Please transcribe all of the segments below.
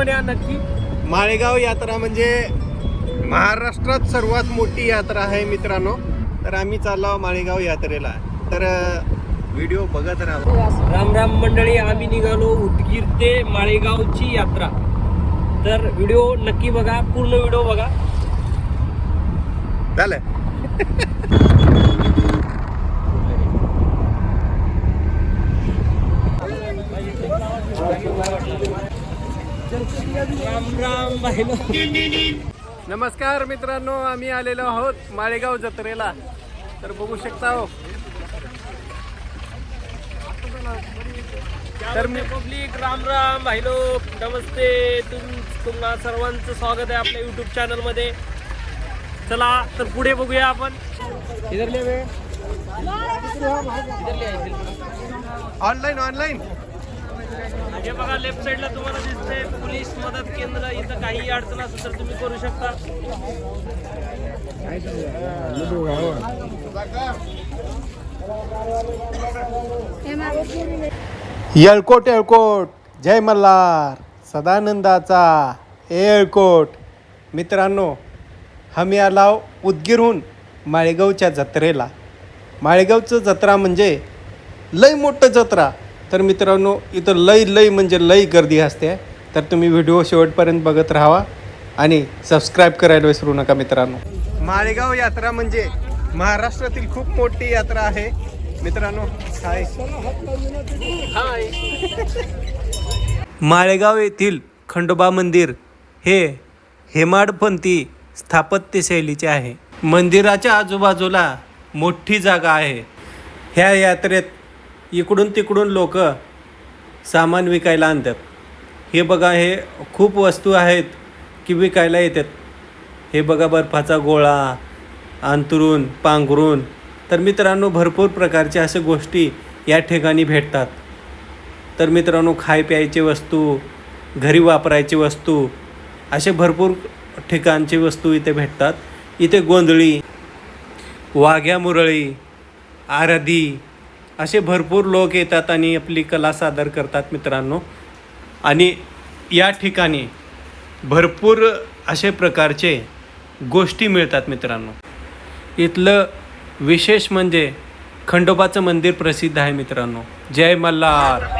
पण या नक्की माळेगाव यात्रा म्हणजे महाराष्ट्रात सर्वात मोठी यात्रा आहे मित्रांनो. तर आम्ही चाललो माळेगाव यात्रेला. तर व्हिडिओ बघत राहा. राम राम मंडळी आम्ही निघालो उदगीर ते माळेगावची यात्रा. तर व्हिडिओ नक्की बघा पूर्ण व्हिडिओ बघा. झालं राम राम बहिनो नमस्कार मित्रांनो आम्ही आलेलो आहोत माळेगाव जत्रेला. तर बघू शकता हो. तर मी पब्लिक राम राम भाई लोक नमस्ते. तुम तुम्हा सर्वांचं स्वागत आहे आपल्या युट्यूब चॅनलमध्ये चला तर पुढे बघूया आपण. इधरले ऑनलाईन ऑनलाईन हे बघा लेफ्ट साईडला तुम्हाला दिसते पोलीस मदत केंद्र इथं काही अडचण असेल तर तुम्ही करू शकता. येळकोट येळकोट. जय मल्हार. सदानंदाचा. येळकोट. मित्रांनो आम्ही आलाव उदगीरहून माळेगावच्या जत्रेला. माळेगावचं जत्रा म्हणजे लय मोठं जत्रा. तर मित्रांनो इथं लय लय म्हणजे लय गर्दी असते. तर तुम्ही व्हिडिओ शेवटपर्यंत बघत राहावा आणि सबस्क्राईब करायला विसरू नका मित्रांनो. माळेगाव यात्रा म्हणजे महाराष्ट्रातील खूप मोठी यात्रा आहे. मित्रांनो हाय. हाय माळेगाव येथील खंडोबा मंदिर हे हेमाडपंथी स्थापत्यशैलीचे आहे. मंदिराच्या आजूबाजूला मोठी जागा आहे. ह्या यात्रेत इकडून तिकडून लोक सामान विकायला आणतात. हे बघा हे खूप वस्तू आहेत की विकायला येतात. हे बघा बर्फाचा गोळा अंतरून पांघरून तर मित्रांनो भरपूर प्रकारच्या अशा गोष्टी या ठिकाणी भेटतात. तर मित्रांनो खाय प्यायची वस्तू घरी वापरायची वस्तू असे भरपूर ठिकाणची वस्तू इथे भेटतात. इथे गोंधळी वाघ्या मुरळी आरधी असे भरपूर लोक येतात आणि आपली कला सादर करतात मित्रांनो. आणि या ठिकाणी भरपूर असे प्रकारचे गोष्टी मिळतात मित्रांनो. इथलं विशेष म्हणजे खंडोबाचं मंदिर प्रसिद्ध आहे मित्रांनो. जय मल्हार.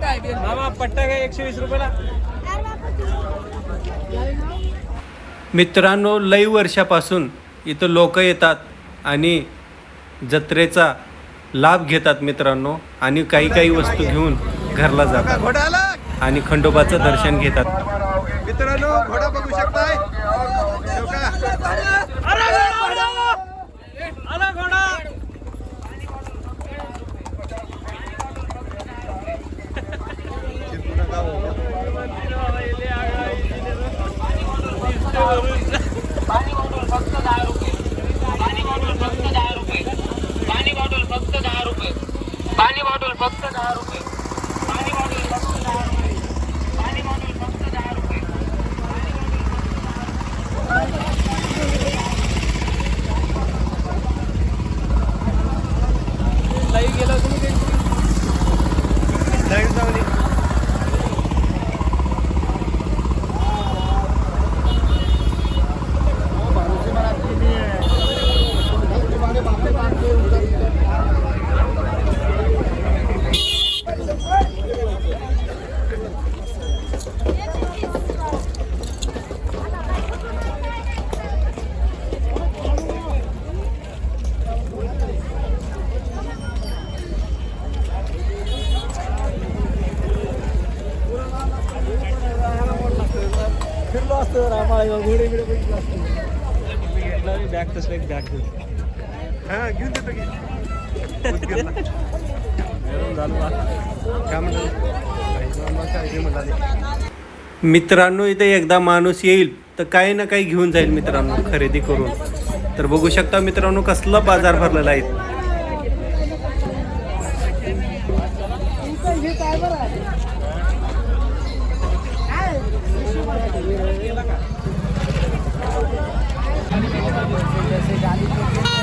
मामा पट्टा घ्या एकशे वीस रुपयाला. मित्रांनो लई वर्षापासून इथं लोक येतात आणि जत्रेचा लाभ घेतात मित्रांनो आणि काही काही वस्तू घेऊन घरला जातात. आणि खंडोबाचं दर्शन घेतात. मित्रांनो घोडा बघू शकताय अरे घोडा! आला घोडा पाणी बॉटल फक्त दहा रुपये पाणी बॉटल फक्त दहा रुपये पाणी बॉटल फक्त दहा रुपये पाणी बॉटल फक्त दहा रुपये. पाणी बॉटल फक्त दहा रुपये. बॅग तसं एक बॅग हा घेऊन देतो की. झालं बा. काय मित्रांनो इथे एकदा माणूस येईल तर काही ना काही घेऊन जाईल मित्रांनो खरेदी करून. तर बघू शकता मित्रांनो कसला बाजार भरलेला आहे. जैसे जैसे गाड़ी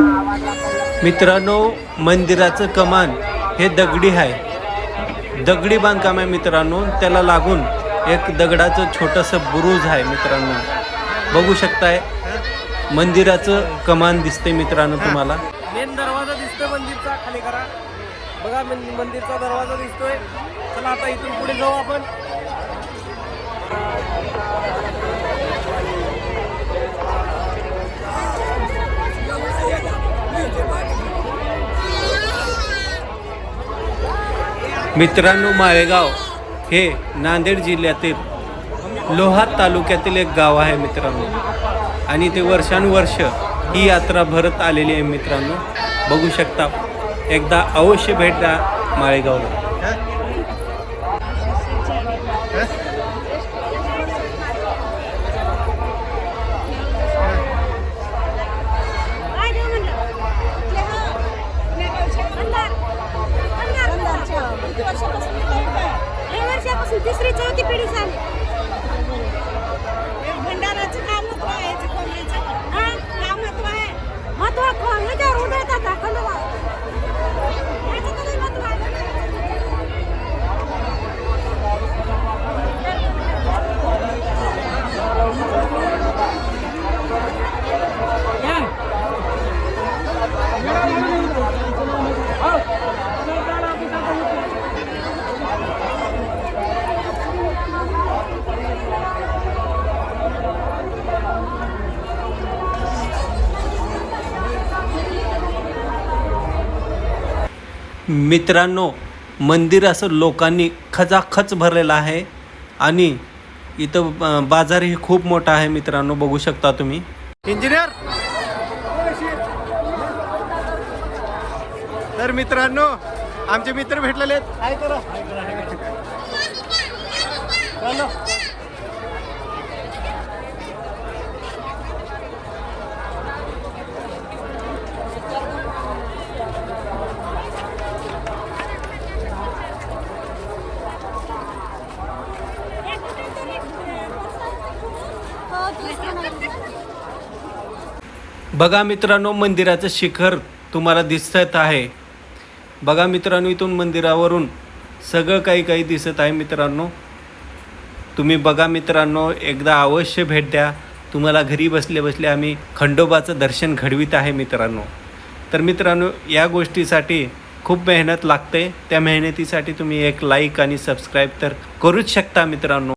मित्रांनो मंदिराचं कमान हे दगडी आहे. दगडी बांधकाम आहे मित्रांनो. त्याला लागून एक दगडाचं छोटंसं बुरुज आहे मित्रांनो. बघू शकताय मंदिराचं कमान दिसते मित्रांनो तुम्हाला. मेन दरवाजा दिसतोय मंदिरचा खाली करा. बघा मंदिरचा दरवाजा दिसतोय. चला आता इथून पुढे जाऊ आपण. मित्रांनो माळेगाव हे नांदेड जिल्ह्यातील लोहा तालुक्यातील एक गाव आहे मित्रांनो. आणि ते वर्षानुवर्ष ही यात्रा भरत आलेली आहे मित्रांनो. बघू शकता एकदा अवश्य भेट द्या माळेगावला. मित्रांनो मंदिर असं लोकांनी खचाखच भरलेलं आहे आणि इथं बाजारही खूप मोठा आहे मित्रांनो बघू शकता तुम्ही. इंजिनियर? तर मित्रांनो आमचे मित्र भेटलेले आहेत. बघा मित्रांनो मंदिराचं शिखर तुम्हाला दिसत आहे. बघा मित्रांनो इथून मंदिरावरून सगळं काही काही दिसत आहे मित्रांनो. तुम्ही बघा मित्रांनो एकदा अवश्य भेट द्या. तुम्हाला घरी बसले बसले आम्ही खंडोबाचं दर्शन घडवित आहे मित्रांनो. तर मित्रांनो या गोष्टीसाठी खूप मेहनत लागते. त्या मेहनतीसाठी तुम्ही एक लाईक आणि सबस्क्राईब तर करूच शकता मित्रांनो.